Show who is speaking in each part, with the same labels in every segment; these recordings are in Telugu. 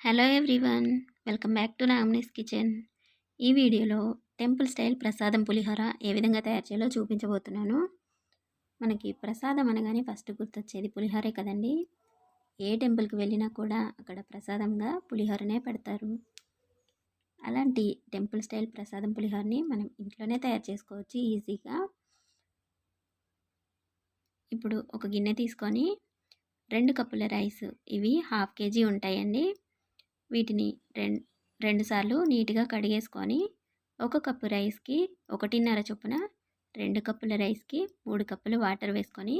Speaker 1: Hello everyone welcome back to Namini's kitchen. ఈ వీడియోలో టెంపుల్ స్టైల్ ప్రసాదం పులిహోర ఏ విధంగా తయారు చేయాలో చూపించబోతున్నాను. మనకి ప్రసాదం అనగానే ఫస్ట్ గుర్తొచ్చేది పులిహోరే కదండి. ఏ టెంపుల్కి వెళ్ళినా కూడా అక్కడ ప్రసాదంగా పులిహోరనే పెడతారు. అలాంటి టెంపుల్ స్టైల్ ప్రసాదం పులిహోరని మనం ఇంట్లోనే తయారు చేసుకోవచ్చు ఈజీగా. ఇప్పుడు ఒక గిన్నె తీసుకొని రెండు కప్పుల రైస్ ఇవి హాఫ్ కేజీ ఉంటాయండి. వీటిని రెండు రెండుసార్లు నీట్గా కడిగేసుకొని ఒక కప్పు రైస్కి ఒకటిన్నర చొప్పున రెండు కప్పుల రైస్కి మూడు కప్పులు వాటర్ వేసుకొని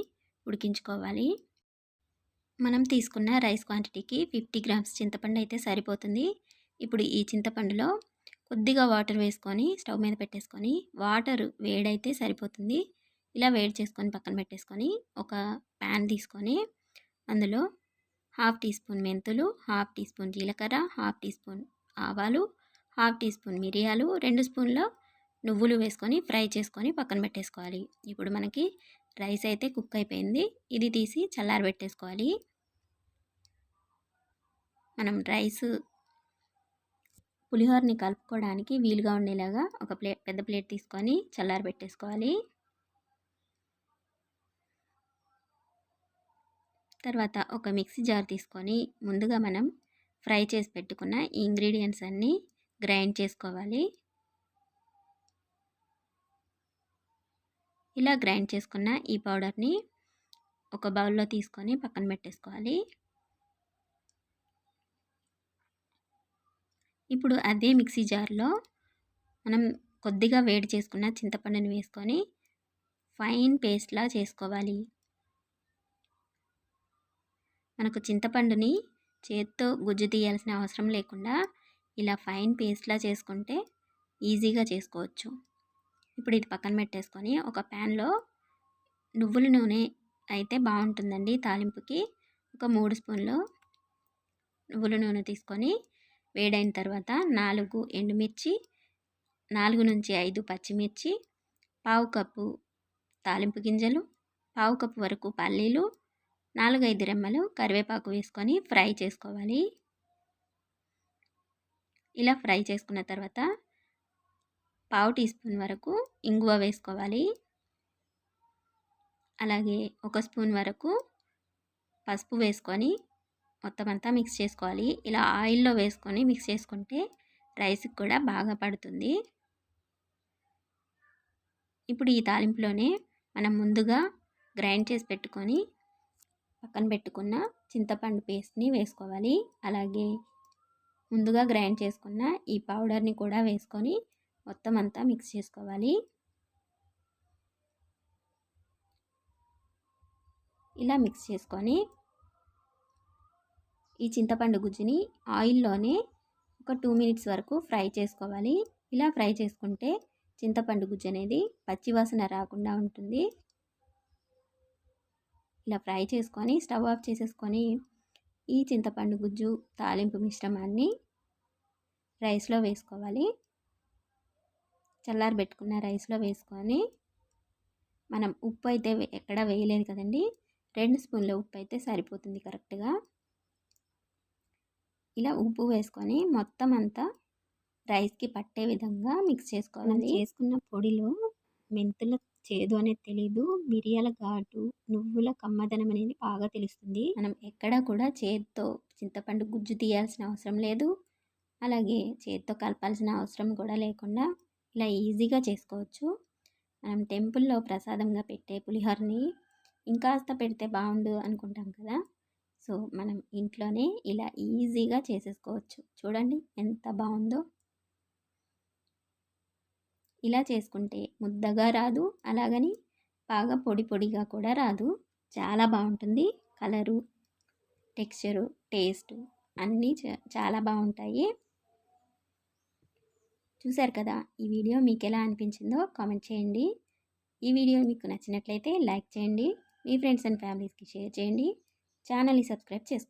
Speaker 1: ఉడికించుకోవాలి. మనం తీసుకున్న రైస్ క్వాంటిటీకి ఫిఫ్టీ గ్రామ్స్ చింతపండు అయితే సరిపోతుంది. ఇప్పుడు ఈ చింతపండులో కొద్దిగా వాటర్ వేసుకొని స్టవ్ మీద పెట్టేసుకొని వాటర్ వేడైతే సరిపోతుంది. ఇలా వేడి చేసుకొని పక్కన పెట్టేసుకొని ఒక ప్యాన్ తీసుకొని అందులో హాఫ్ టీ స్పూన్ మెంతులు హాఫ్ టీ స్పూన్ జీలకర్ర హాఫ్ టీ స్పూన్ ఆవాలు హాఫ్ టీ స్పూన్ మిరియాలు రెండు స్పూన్ల నువ్వులు వేసుకొని ఫ్రై చేసుకొని పక్కన పెట్టేసుకోవాలి. ఇప్పుడు మనకి రైస్ అయితే కుక్ అయిపోయింది. ఇది తీసి చల్లారబెట్టేసుకోవాలి మనం రైస్ పులిహోరని కలుపుకోవడానికి వీలుగా ఉండేలాగా ఒక ప్లేట్ పెద్ద ప్లేట్ తీసుకొని చల్లారబెట్టేసుకోవాలి తర్వాత ఒక మిక్సీ జార్ తీసుకొని ముందుగా మనం ఫ్రై చేసి పెట్టుకున్న ఈ ఇంగ్రీడియంట్స్ అన్నీ గ్రైండ్ చేసుకోవాలి. ఇలా గ్రైండ్ చేసుకున్న ఈ పౌడర్ని ఒక బౌల్లో తీసుకొని పక్కన పెట్టేసుకోవాలి. ఇప్పుడు అదే మిక్సీ జార్లో మనం కొద్దిగా వేడి చేసుకున్న చింతపండుని వేసుకొని ఫైన్ పేస్ట్లా చేసుకోవాలి. మనకు చింతపండుని చేత్తో గుజ్జు తీయాల్సిన అవసరం లేకుండా ఇలా ఫైన్ పేస్ట్లా చేసుకుంటే ఈజీగా చేసుకోవచ్చు. ఇప్పుడు ఇది పక్కన పెట్టేసుకొని ఒక ప్యాన్లో నువ్వుల నూనె అయితే బాగుంటుందండి తాలింపుకి. ఒక మూడు స్పూన్లు నువ్వుల నూనె తీసుకొని వేడైన తర్వాత నాలుగు ఎండుమిర్చి నాలుగు నుంచి ఐదు పచ్చిమిర్చి పావు కప్పు తాలింపు గింజలు పావు కప్పు వరకు పల్లీలు నాలుగైదు రెమ్మలు కరివేపాకు వేసుకొని ఫ్రై చేసుకోవాలి. ఇలా ఫ్రై చేసుకున్న తర్వాత పావు టీ స్పూన్ వరకు ఇంగువ వేసుకోవాలి. అలాగే ఒక స్పూన్ వరకు పసుపు వేసుకొని మొత్తం అంతా మిక్స్ చేసుకోవాలి. ఇలా ఆయిల్లో వేసుకొని మిక్స్ చేసుకుంటే రైస్కి కూడా బాగా పడుతుంది. ఇప్పుడు ఈ తాలింపులోనే మనం ముందుగా గ్రైండ్ చేసి పెట్టుకొని పక్కన పెట్టుకున్న చింతపండు పేస్ట్ని వేసుకోవాలి. అలాగే ముందుగా గ్రైండ్ చేసుకున్న ఈ పౌడర్ని కూడా వేసుకొని మొత్తం అంతా మిక్స్ చేసుకోవాలి. ఇలా మిక్స్ చేసుకొని ఈ చింతపండు గుజ్జుని ఆయిల్లోనే ఒక టూ మినిట్స్ వరకు ఫ్రై చేసుకోవాలి. ఇలా ఫ్రై చేసుకుంటే చింతపండు గుజ్జు అనేది పచ్చివాసన రాకుండా ఉంటుంది. ఇలా ఫ్రై చేసుకొని స్టవ్ ఆఫ్ చేసేసుకొని ఈ చింతపండు గుజ్జు తాలింపు మిశ్రమాన్ని రైస్లో వేసుకోవాలి. చల్లారి పెట్టుకున్న రైస్లో వేసుకొని మనం ఉప్పు అయితే ఎక్కడ వేయలేదు కదండి. రెండు స్పూన్ల ఉప్పు అయితే సరిపోతుంది కరెక్ట్గా. ఇలా ఉప్పు వేసుకొని మొత్తం అంతా రైస్కి పట్టే విధంగా మిక్స్ చేసుకోవాలి. చేసుకున్న పొడిలో మెంతుల చేదు అనేది తెలియదు మిరియాల ఘాటు నువ్వుల కమ్మదనం అనేది బాగా తెలుస్తుంది. మనం ఎక్కడా కూడా చేతితో చింతపండు గుజ్జు తీయాల్సిన అవసరం లేదు. అలాగే చేతితో కలపాల్సిన అవసరం కూడా లేకుండా ఇలా ఈజీగా చేసుకోవచ్చు. మనం టెంపుల్లో ప్రసాదంగా పెట్టే పులిహోరని ఇంకాస్త పెడితే బాగుండు అనుకుంటాం కదా. సో మనం ఇంట్లోనే ఇలా ఈజీగా చేసేసుకోవచ్చు. చూడండి ఎంత బాగుందో. ఇలా చేసుకుంటే ముద్దగా రాదు. అలాగని బాగా పొడి పొడిగా కూడా రాదు. చాలా బాగుంటుంది. కలరు టెక్స్చరు టేస్ట్ అన్నీ చాలా బాగుంటాయి. చూసారు కదా ఈ వీడియో మీకు ఎలా అనిపించిందో కామెంట్ చేయండి. ఈ వీడియో మీకు నచ్చినట్లయితే లైక్ చేయండి. మీ ఫ్రెండ్స్ అండ్ ఫ్యామిలీస్కి షేర్ చేయండి. ఛానల్ని సబ్స్క్రైబ్ చేసుకోండి.